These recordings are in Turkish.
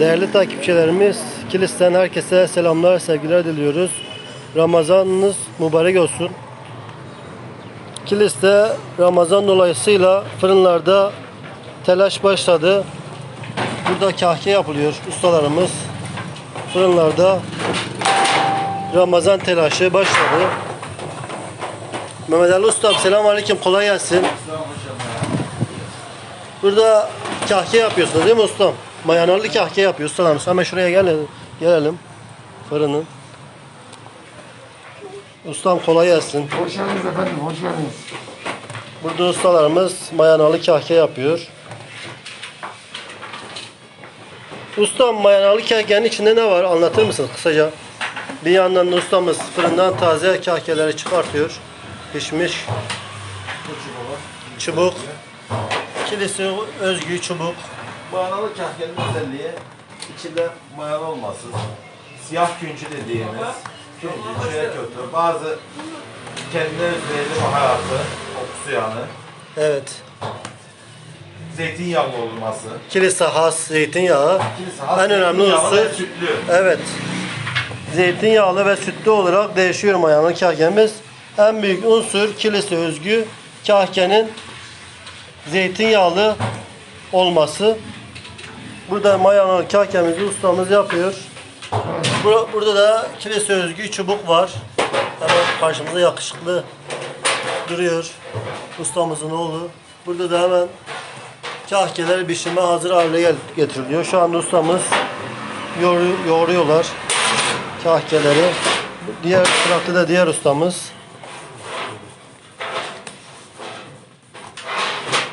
Değerli takipçilerimiz, Kilis'ten herkese selamlar, sevgiler diliyoruz. Ramazanınız mübarek olsun. Kilis'te Ramazan dolayısıyla fırınlarda telaş başladı. Burada kahke yapılıyor ustalarımız. Fırınlarda Ramazan telaşı başladı. Mehmet Ali Ustam selamun aleyküm kolay gelsin. Burada kahke yapıyorsunuz değil mi ustam? Mayanalı kahke yapıyor ustalarımız. Hemen şuraya gelelim. Gelelim. Fırının. Ustam kolay gelsin. Hoş geldiniz efendim, hoş geldiniz. Burada ustalarımız mayanalı kahke yapıyor. Ustam mayanalı kahkenin içinde ne var anlatır mısınız kısaca? Bir yandan da ustamız fırından taze kahkeleri çıkartıyor. Pişmiş. Çubuk. Kilisi özgü çubuk. Manalı kahkenin özelliği içinde mayalı olması. Siyah küncü dediğimiz küncü, çörek otu, bazı kendine özgürlüğü baharatı, kokusu yani. Evet. Zeytinyağlı olması. Kilise has zeytinyağı. Kilise has En önemli ve sütlü. Evet. Zeytinyağlı ve sütlü olarak değişiyor mayalı kahkemiz. En büyük unsur kilise özgü kahkenin zeytinyağlı olması. Burada mayalı kahkemizi ustamız yapıyor. Bur- Burada da kilise özgü çubuk var. Hemen karşımıza yakışıklı duruyor. Ustamızın oğlu. Burada da hemen kahkeler pişime hazır hale getiriliyor. Şu anda ustamız yoğuru- yoğuruyorlar kahkeleri. Diğer tarafta da diğer ustamız.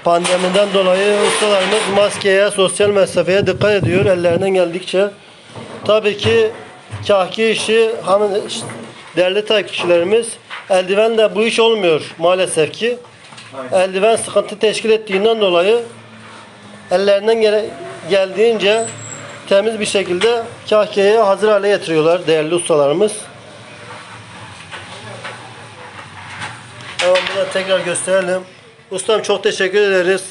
Pandemiden dolayı ustalarımız maskeye, sosyal mesafeye dikkat ediyor ellerinden geldikçe. Tabii ki kahki işi değerli takipçilerimiz eldivenle bu iş olmuyor maalesef ki. Eldiven sıkıntı teşkil ettiğinden dolayı ellerinden gele- geldiğince temiz bir şekilde kahkeye hazır hale getiriyorlar değerli ustalarımız. Tamam burada tekrar gösterelim. Ustam çok teşekkür ederiz.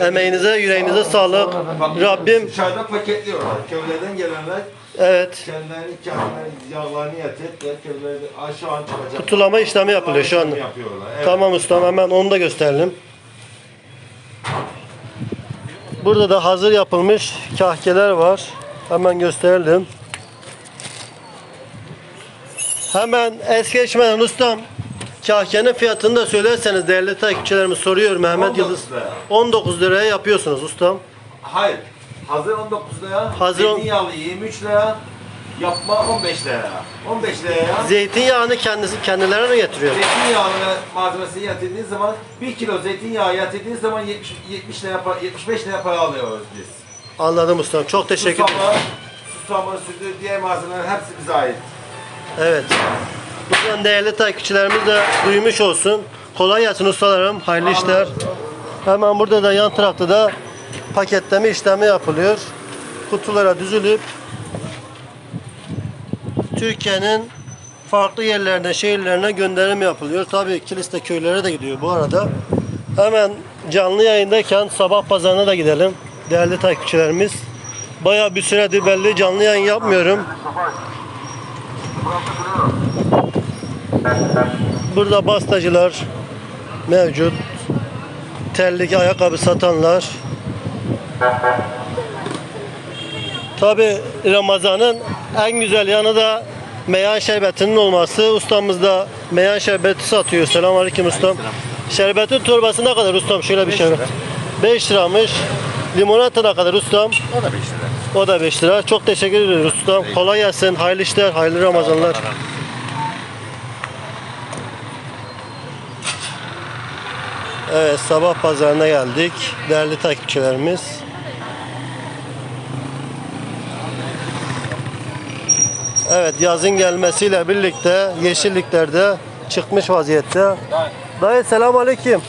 Emeğinize, yüreğinize sağlık. Rabbim Dışarıda paketliyorlar. Köylerden gelenler evet kendilerini kendileri yağlarını yatırıp köyleri şu an çıkacak. kutulama işlemi yapılıyor şu anda. Yapıyorlar. Evet. Tamam ustam hemen onu da gösterelim. Burada da hazır yapılmış kahkeler var. Hemen gösterelim. Hemen es geçmeden ustam kahkenin fiyatını da söylerseniz değerli takipçilerimiz soruyor Mehmet 19 Yıldız. lira. 19 liraya yapıyorsunuz ustam. Hayır. Hazır 19 lira. Hazır on- Zeytinyağlı 23 lira. Yapma 15 lira. 15 liraya. Zeytinyağını kendisi kendilerine mi getiriyor? Zeytinyağını malzemesini yatırdığınız zaman 1 kilo zeytinyağı yatırdığınız zaman 70, 70 lira, para- 75 lira para alıyoruz biz. Anladım ustam. Çok teşekkür ederim. Susama, susama, sütü, diğer malzemeler hepsi bize ait. Evet. Buradan değerli takipçilerimiz de duymuş olsun. Kolay gelsin ustalarım. Hayırlı işler. Hemen burada da yan tarafta da paketleme işlemi yapılıyor. Kutulara düzülüp Türkiye'nin farklı yerlerine, şehirlerine gönderim yapılıyor. Tabii Kilis'te köylere de gidiyor bu arada. Hemen canlı yayındayken sabah pazarına da gidelim. Değerli takipçilerimiz. Bayağı bir süredir belli canlı yayın yapmıyorum. Burada bastacılar mevcut. Terlik ayakkabı satanlar. Tabi Ramazan'ın en güzel yanı da meyan şerbetinin olması. Ustamız da meyan şerbeti satıyor. Selamünaleyküm ustam. Şerbetin torbası ne kadar ustam? Şöyle bir şey. 5 liramış. Limonata ne kadar ustam? O da 5 lira. O da 5 lira. Çok teşekkür ediyoruz ustam. Kolay gelsin. Hayırlı işler, hayırlı Ramazanlar. Evet, sabah pazarına geldik. Değerli takipçilerimiz. Evet, yazın gelmesiyle birlikte yeşilliklerde çıkmış vaziyette. Dayı selam aleyküm.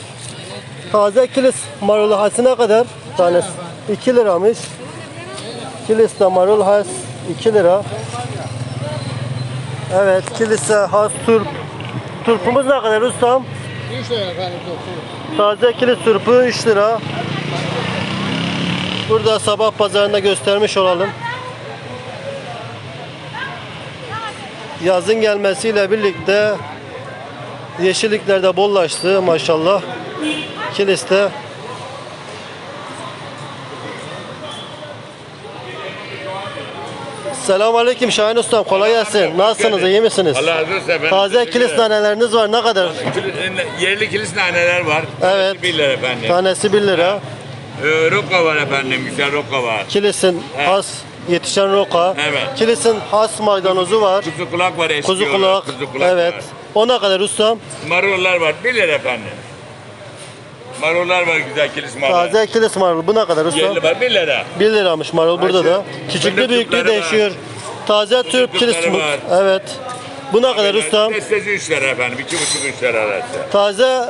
Taze kilis marulu hası ne kadar? Tanesi 2 liramış. Kiliste marul has 2 lira. Evet, kilise has turp. Turpumuz ne kadar ustam? 3 lira efendim turpu. Taze kilit turpu 3 lira. Burada sabah pazarında göstermiş olalım. Yazın gelmesiyle birlikte yeşilliklerde bollaştı maşallah. Kiliste Selamun Aleyküm Şahin Ustam kolay gelsin. Nasılsınız iyi misiniz? Allah razı olsun efendim. Taze kilis naneleriniz var ne kadar? Kilis- Yerli kilis naneler var. Evet. Tanesi 1 lira efendim. Tanesi 1 lira. Ee, roka var efendim. Güzel roka var. Kilis'in Evet. has yetişen roka. Evet. Kilis'in has maydanozu var. Kuzu kulak var eski Kuzu olan, kulak. Kuzu kulak Evet. var. O ne kadar ustam? Marullar var. 1 lira efendim. Marullar var güzel kilis marul. Taze kilis marul. Bu ne kadar ustam? Yerli var 1 lira. 1 liramış marul burada Ayşe, da. Küçüklü küpleri değişiyor. Taze Türk kilis var. Evet. Bu ne kadar ustam? Destesi 3 lira efendim. 2,5-3 lira arası. Taze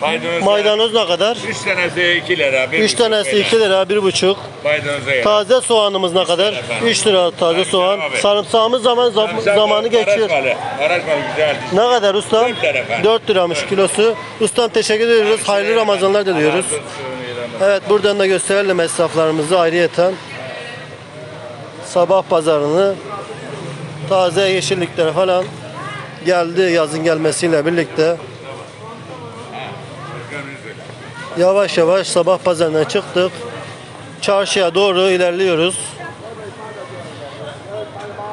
Maydanoz, maydanoz ne kadar? 3 tanesi 2 lira. 3 tanesi 2 lira, 1,5. Maydanoza yer. Taze soğanımız ne kadar? efendim. 3 lira taze Tabii soğan. abi. Sarımsağımız zaman zam- Sarımsak zamanı var, geçiyor. Araç malı. Araç malı güzel. Ne kadar ustam? Dört lira efendim. 4 liramış kilosu. Ustam teşekkür ediyoruz. Hayırlı Ramazanlar diliyoruz. Olsun, Ramazanlar. Evet buradan da gösterelim esnaflarımızı ayrıyeten. Sabah pazarını taze yeşillikler falan geldi yazın gelmesiyle birlikte. Yavaş yavaş sabah pazarına çıktık. Çarşıya doğru ilerliyoruz.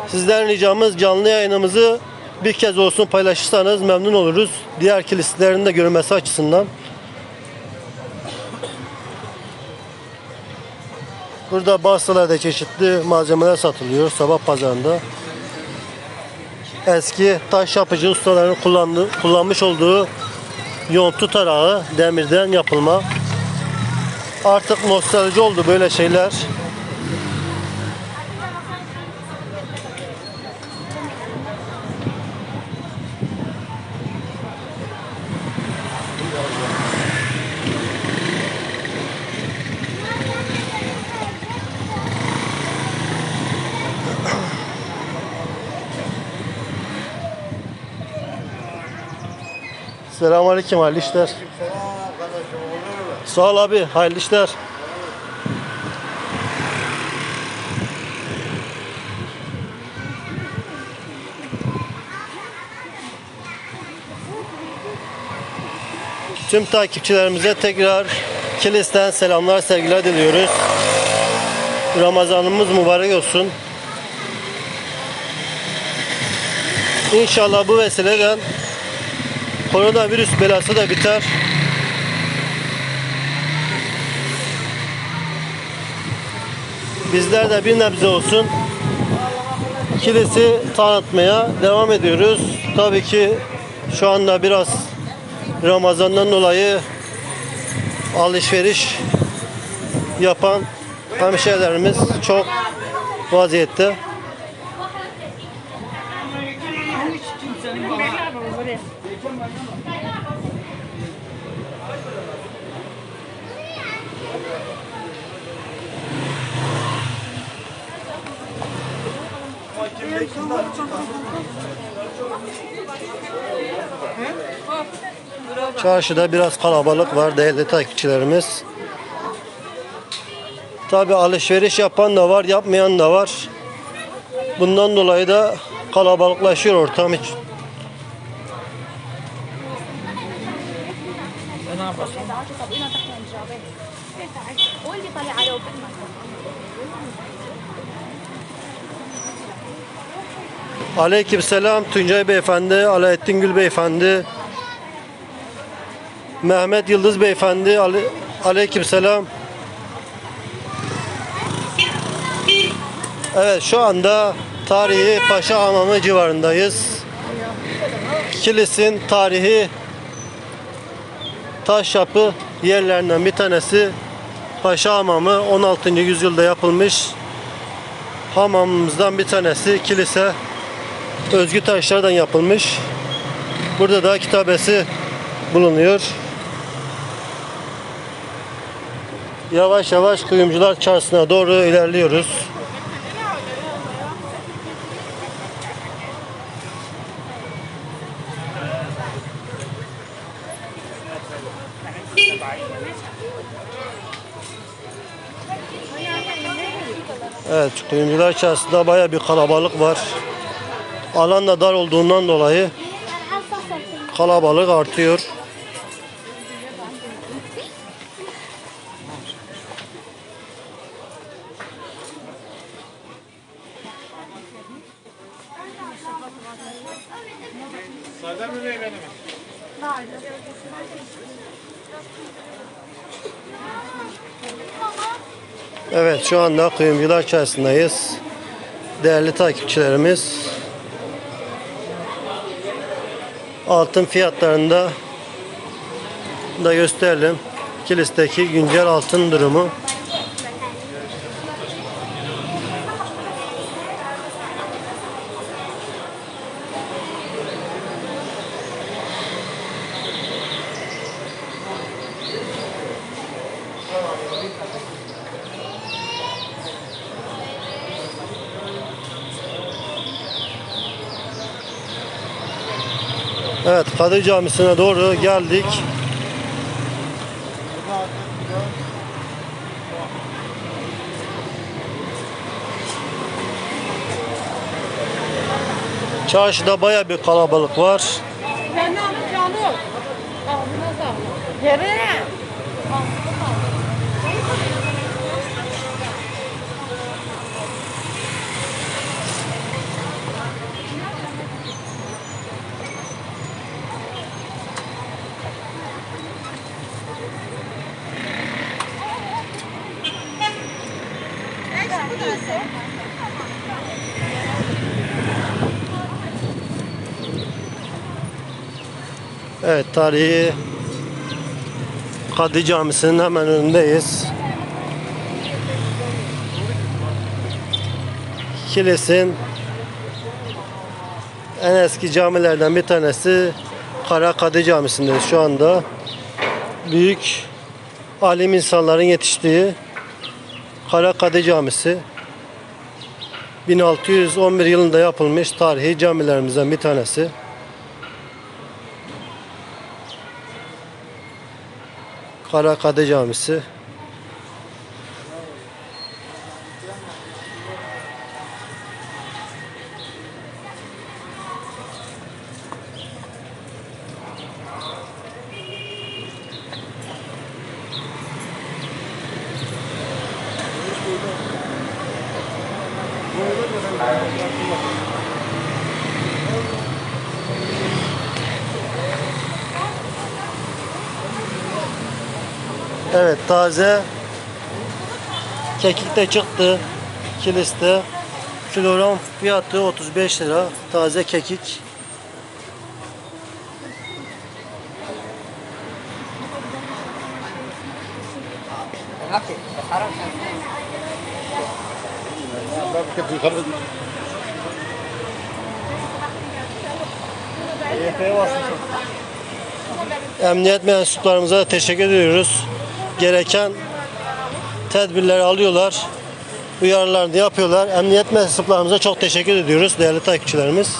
Sizden ricamız canlı yayınımızı bir kez olsun paylaşırsanız memnun oluruz. Diğer kilislerin de görmesi açısından. Burada Basralarda çeşitli malzemeler satılıyor sabah pazarında. Eski taş yapıcı ustaların kullandığı, kullanmış olduğu yontu tarağı demirden yapılma. Artık nostalji oldu böyle şeyler. Selamünaleyküm hayırlı işler. Sağ ol abi hayırlı işler. Tüm takipçilerimize tekrar Kilis'ten selamlar, sevgiler diliyoruz. Ramazanımız mübarek olsun. İnşallah bu vesileden koronavirüs belası da biter. Bizler de bir nebze olsun kilisi tanıtmaya devam ediyoruz. Tabii ki şu anda biraz Ramazan'dan dolayı alışveriş yapan hemşehrilerimiz çok vaziyette. Çarşıda biraz kalabalık var değerli takipçilerimiz. Tabi alışveriş yapan da var, yapmayan da var. Bundan dolayı da kalabalıklaşıyor ortam hiç. Aleyküm selam Tuncay Beyefendi, Alaettin Gül Beyefendi, Mehmet Yıldız Beyefendi, Ale Aleyküm selam. Evet şu anda tarihi Paşa Hamamı civarındayız. Kilis'in tarihi taş yapı yerlerinden bir tanesi Paşa Hamamı 16. yüzyılda yapılmış hamamımızdan bir tanesi kilise özgü taşlardan yapılmış. Burada da kitabesi bulunuyor. Yavaş yavaş kuyumcular çarşısına doğru ilerliyoruz. Evet, kuyumcular çarşısında baya bir kalabalık var. Alan da dar olduğundan dolayı kalabalık artıyor. Evet şu anda Kuyumcular Çarşısı'ndayız. Değerli takipçilerimiz altın fiyatlarında da gösterelim. Kilis'teki güncel altın durumu. Kadir Camisi'ne doğru geldik. Çarşıda baya bir kalabalık var. Ben ne yapacağım? Ağzına sağlık. Yere. Evet tarihi Kadir Camisi'nin hemen önündeyiz. Kilis'in en eski camilerden bir tanesi Kara Kadir Camisi'ndeyiz şu anda. Büyük alim insanların yetiştiği Kara Kadir Camisi 1611 yılında yapılmış tarihi camilerimizden bir tanesi. Karakade Camisi. Evet taze kekik de çıktı kiliste. Kilogram fiyatı 35 lira. Taze kekik. Emniyet mensuplarımıza teşekkür ediyoruz. Gereken tedbirleri alıyorlar. Uyarılarını yapıyorlar. Emniyet mensuplarımıza çok teşekkür ediyoruz değerli takipçilerimiz.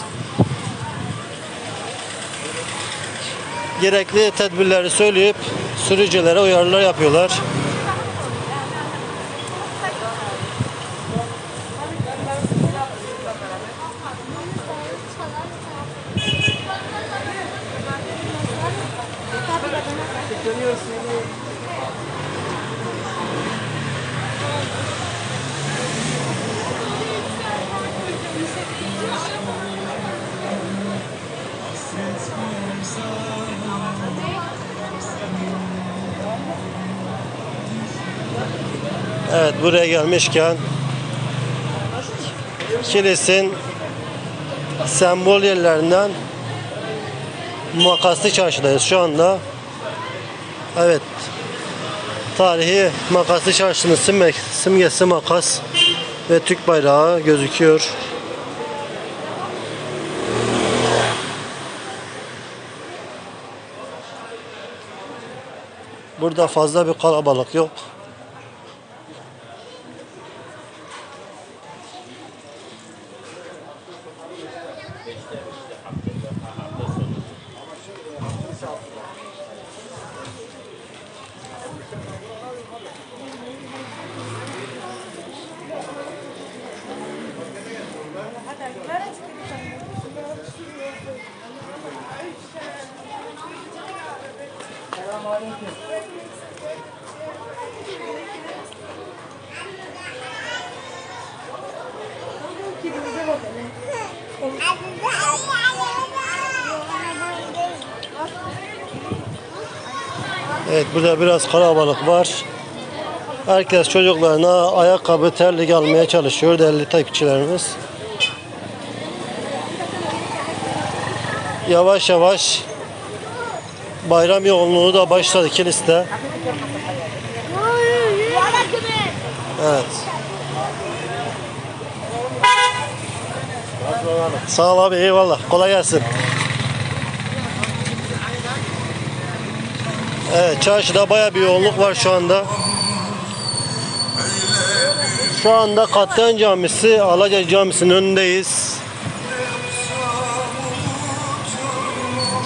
Gerekli tedbirleri söyleyip sürücülere uyarılar yapıyorlar. Buraya gelmişken Kilis'in sembol yerlerinden Makaslı Çarşı'dayız şu anda. Evet. Tarihi Makaslı Çarşı'nın simge- simgesi makas ve Türk bayrağı gözüküyor. Burada fazla bir kalabalık yok. Evet burada biraz kalabalık var. Herkes çocuklarına ayakkabı terlik almaya çalışıyor değerli takipçilerimiz. Yavaş yavaş bayram yoğunluğu da başladı kiliste. Evet. Sağ ol abi eyvallah. Kolay gelsin. Evet çarşıda baya bir yoğunluk var şu anda. Şu anda Katliam Camisi, Alaca Camisi'nin önündeyiz.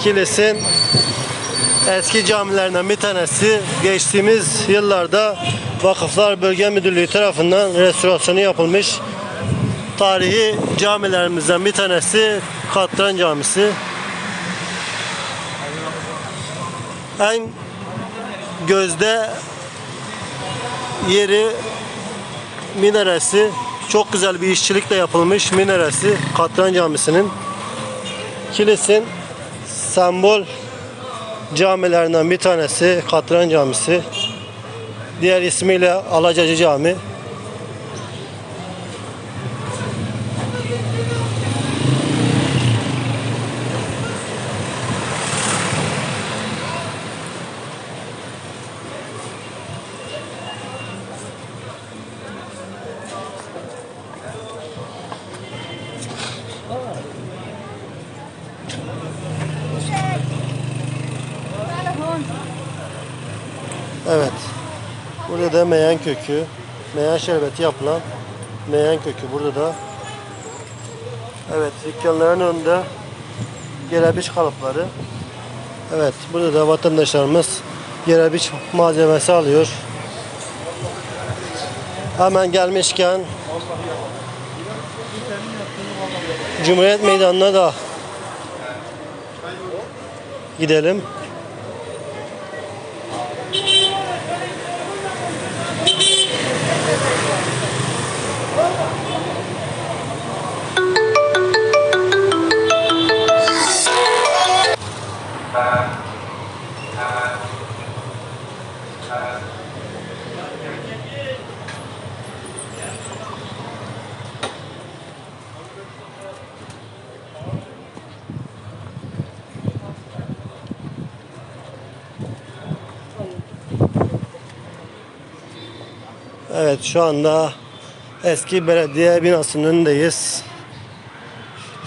Kilis'in eski camilerinden bir tanesi. Geçtiğimiz yıllarda Vakıflar Bölge Müdürlüğü tarafından restorasyonu yapılmış. Tarihi camilerimizden bir tanesi Katran Camisi. En gözde yeri minaresi. Çok güzel bir işçilikle yapılmış minaresi Katran Camisi'nin. Kilis'in sembol camilerinden bir tanesi Katran Camisi. Diğer ismiyle Alacacı Cami. Kökü, meyan şerbeti yapılan meyan kökü burada da. Evet, dükkanların önünde gerebiç kalıpları. Evet, burada da vatandaşlarımız gerebiç malzemesi alıyor. Hemen gelmişken Cumhuriyet Meydanı'na da gidelim. Evet şu anda eski belediye binasının önündeyiz.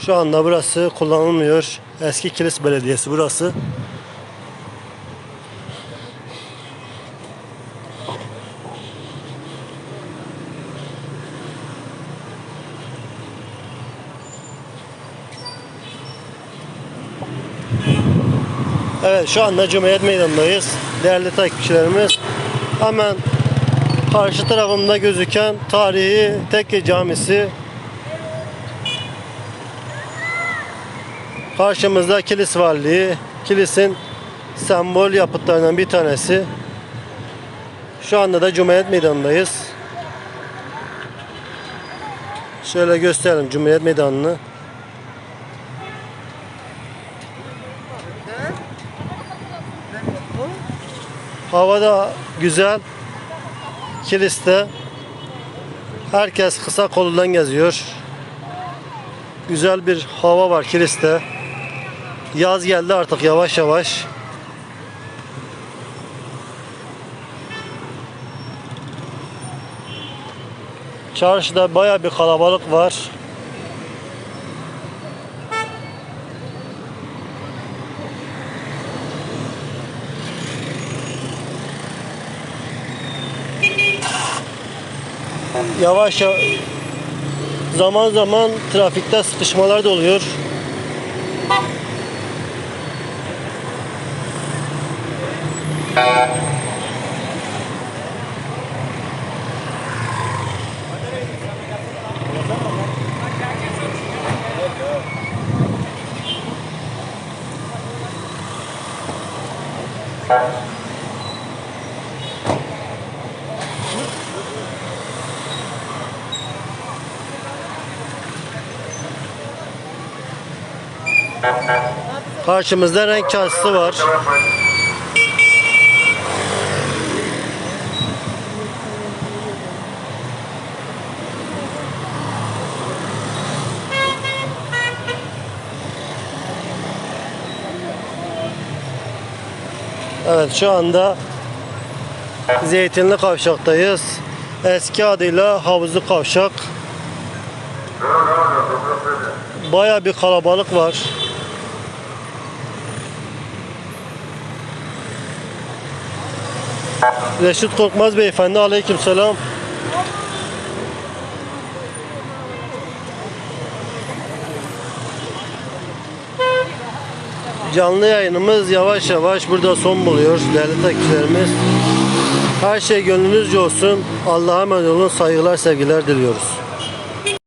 Şu anda burası kullanılmıyor. Eski Kilis Belediyesi burası. Evet şu anda Cumhuriyet Meydanı'ndayız. Değerli takipçilerimiz. Hemen Karşı tarafımda gözüken tarihi Tekke Camisi. Karşımızda Kilis Valiliği. Kilis'in sembol yapıtlarından bir tanesi. Şu anda da Cumhuriyet Meydanı'ndayız. Şöyle gösterelim Cumhuriyet Meydanı'nı. Hava da güzel. Kilis'te herkes kısa kolundan geziyor. Güzel bir hava var Kilis'te. Yaz geldi artık yavaş yavaş. Çarşıda baya bir kalabalık var. Yavaş ya- zaman zaman trafikte sıkışmalar da oluyor. Karşımızda renk çarşısı var. Evet şu anda Zeytinli Kavşak'tayız. Eski adıyla Havuzlu Kavşak. Baya bir kalabalık var. Reşit Korkmaz Beyefendi aleykümselam. Canlı yayınımız yavaş yavaş burada son buluyor değerli takipçilerimiz. Her şey gönlünüzce olsun. Allah'a emanet olun. Saygılar, sevgiler diliyoruz.